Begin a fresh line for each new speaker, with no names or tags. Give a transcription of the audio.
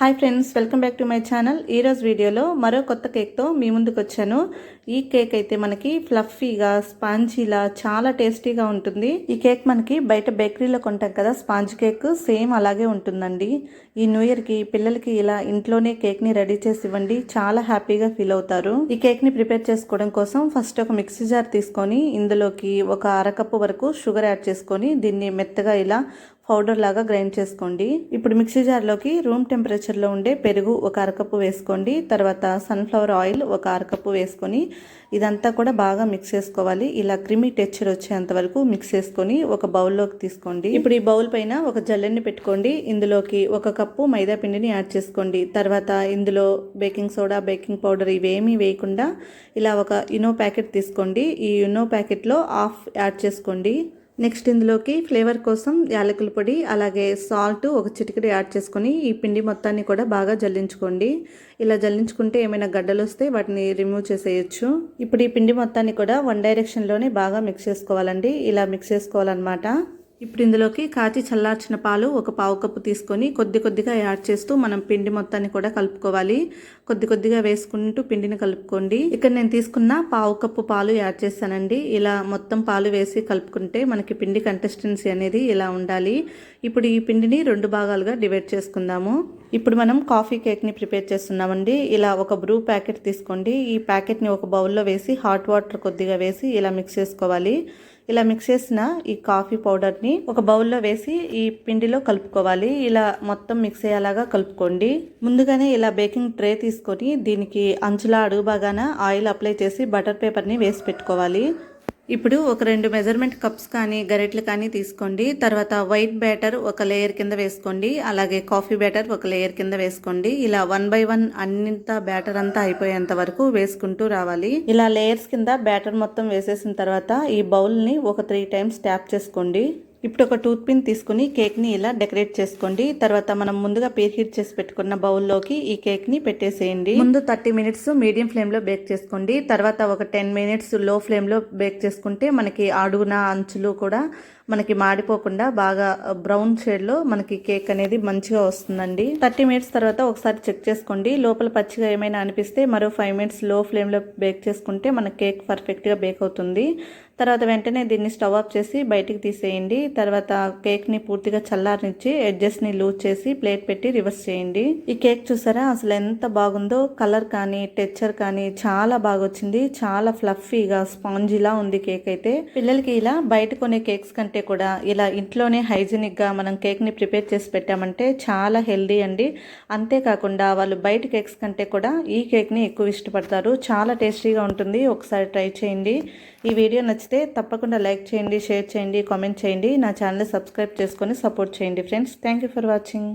Hi friends welcome back to my channel. ఈరోజు వీడియోలో మరో కొత్త కేక్తో మీ ముందుకు వచ్చాను ఈ కేక్ అయితే మనకి ఫ్లఫీగా స్పాంజీలా చాలా టేస్టీగా ఉంటుంది. ఈ కేక్ మనకి బయట బేకరీలో కొంటాం కదా స్పాంజ్ కేక్. సేమ్ అలాగే ఉంటుందండి. ఈ న్యూ ఇయర్కి పిల్లలకి ఇలా ఇంట్లోనే కేక్ని రెడీ చేసి ఇవ్వండి. చాలా హ్యాపీగా ఫీల్ అవుతారు. ఈ కేక్ని ప్రిపేర్ చేసుకోవడం కోసం ఫస్ట్ ఒక మిక్సీ జార్ తీసుకొని ఇందులోకి ఒక అరకప్పు వరకు షుగర్ యాడ్ చేసుకొని దీన్ని మెత్తగా ఇలా పౌడర్ లాగా గ్రైండ్ చేసుకోండి. ఇప్పుడు మిక్సీ జార్లోకి రూమ్ టెంపరేచర్లో ఉండే పెరుగు ఒక అరకప్పు వేసుకోండి. తర్వాత సన్ఫ్లవర్ ఆయిల్ ఒక అరకప్పు వేసుకొని ఇదంతా కూడా బాగా మిక్స్ చేసుకోవాలి. ఇలా క్రిమి టెక్చర్ వచ్చేంత వరకు మిక్స్ చేసుకొని ఒక బౌల్లోకి తీసుకోండి. ఇప్పుడు ఈ బౌల్ పైన ఒక జల్లెని పెట్టుకోండి. ఇందులోకి ఒక కప్పు మైదా పిండిని యాడ్ చేసుకోండి. తర్వాత ఇందులో బేకింగ్ సోడా బేకింగ్ పౌడర్ ఇవేమీ వేయకుండా ఇలా ఒక ఇనో ప్యాకెట్ తీసుకోండి. ఈ ఇనో ప్యాకెట్లో హాఫ్ యాడ్ చేసుకోండి. నెక్స్ట్ ఇందులోకి ఫ్లేవర్ కోసం యాలకుల పొడి అలాగే సాల్ట్ ఒక చిటికెడు యాడ్ చేసుకొని ఈ పిండి మొత్తాన్ని కూడా బాగా జల్లించుకోండి. ఇలా జల్లించుకుంటే ఏమైనా గడ్డలు వస్తే వాటిని రిమూవ్ చేసేయచ్చు. ఇప్పుడు ఈ పిండి మొత్తాన్ని కూడా వన్ డైరెక్షన్లోనే బాగా మిక్స్ చేసుకోవాలండి. ఇలా మిక్స్ చేసుకోవాలన్నమాట. ఇప్పుడు ఇందులోకి కాచి చల్లార్చిన పాలు ఒక పావు కప్పు తీసుకొని కొద్ది కొద్దిగా యాడ్ చేస్తూ మనం పిండి మొత్తాన్ని కూడా కలుపుకోవాలి. కొద్ది కొద్దిగా వేసుకుంటూ పిండిని కలుపుకోండి. ఇక్కడ నేను తీసుకున్న పావు కప్పు పాలు యాడ్ చేస్తానండి. ఇలా మొత్తం పాలు వేసి కలుపుకుంటే మనకి పిండి కంటెస్టెన్సీ అనేది ఇలా ఉండాలి. ఇప్పుడు ఈ పిండిని రెండు భాగాలుగా డివైడ్ చేసుకుందాము. ఇప్పుడు మనం కాఫీ కేక్ని ప్రిపేర్ చేస్తున్నామండి. ఇలా ఒక బ్రూ ప్యాకెట్ తీసుకోండి. ఈ ప్యాకెట్ని ఒక బౌల్లో వేసి హాట్ వాటర్ కొద్దిగా వేసి ఇలా మిక్స్ చేసుకోవాలి. ఇలా మిక్స్ చేసిన ఈ కాఫీ పౌడర్ని ఒక బౌల్లో వేసి ఈ పిండిలో కలుపుకోవాలి. ఇలా మొత్తం మిక్స్ అయ్యేలాగా కలుపుకోండి. ముందుగానే ఇలా బేకింగ్ ట్రే తీసుకొని దీనికి అంచులా అడుగు బాగాన ఆయిల్ అప్లై చేసి బటర్ పేపర్ని వేసి పెట్టుకోవాలి. ఇప్పుడు ఒక రెండు మెజర్మెంట్ కప్స్ కానీ గరెట్లు కానీ తీసుకోండి. తర్వాత వైట్ బ్యాటర్ ఒక లేయర్ కింద వేసుకోండి. అలాగే కాఫీ బ్యాటర్ ఒక లేయర్ కింద వేసుకోండి. ఇలా వన్ బై వన్ అన్నింత బ్యాటర్ అంతా అయిపోయేంత వరకు వేసుకుంటూ రావాలి. ఇలా లేయర్స్ కింద బ్యాటర్ మొత్తం వేసేసిన తర్వాత ఈ బౌల్ని ఒక త్రీ టైమ్స్ ట్యాప్ చేసుకోండి. ఇప్పుడు ఒక టూత్ పిన్ తీసుకుని కేక్ని ఇలా డెకరేట్ చేసుకోండి. తర్వాత మనం ముందుగా పేర్ హీట్ చేసి పెట్టుకున్న బౌల్లోకి ఈ కేక్ని పెట్టేసేయండి. ముందు థర్టీ మినిట్స్ మీడియం ఫ్లేమ్లో బేక్ చేసుకోండి. తర్వాత ఒక టెన్ మినిట్స్లో ఫ్లేమ్లో బేక్ చేసుకుంటే మనకి అడుగున అంచులు కూడా మనకి మాడిపోకుండా బాగా బ్రౌన్ షేడ్లో మనకి కేక్ అనేది మంచిగా వస్తుందండి. థర్టీ మినిట్స్ తర్వాత ఒకసారి చెక్ చేసుకోండి. లోపల పచ్చిగా ఏమైనా అనిపిస్తే మరో ఫైవ్ మినిట్స్లో ఫ్లేమ్లో బేక్ చేసుకుంటే మన కేక్ పర్ఫెక్ట్గా బేక్ అవుతుంది. తర్వాత వెంటనే దీన్ని స్టవ్ ఆఫ్ చేసి బయటికి తీసేయండి. తర్వాత కేక్ని పూర్తిగా చల్లారనిచ్చి ఎడ్జెస్ని లూజ్ చేసి ప్లేట్ పెట్టి రివర్స్ చేయండి. ఈ కేక్ చూసారా? అసలు ఎంత బాగుందో? కలర్ కానీ టెక్చర్ కానీ చాలా బాగా వచ్చింది చాలా ఫ్లఫీగా స్పాంజీలా ఉంది కేక్ అయితే. పిల్లలకి ఇలా బయట కొనే కేక్స్ కంటే కూడా ఇలా ఇంట్లోనే హైజీనిక్గా మనం కేక్ని ప్రిపేర్ చేసి పెట్టామంటే చాలా హెల్దీ అండి. అంతేకాకుండా వాళ్ళు బయట కేక్స్ కంటే కూడా ఈ కేక్ని ఎక్కువ ఇష్టపడతారు. చాలా టేస్టీగా ఉంటుంది. ఒకసారి ట్రై చేయండి. ఈ వీడియో నచ్చితే తప్పకుండా లైక్ చేయండి షేర్ చేయండి కామెంట్ చేయండి. నా ఛానల్ సబ్స్క్రైబ్ చేసుకొని సపోర్ట్ చేయండి friends. Thank you for watching.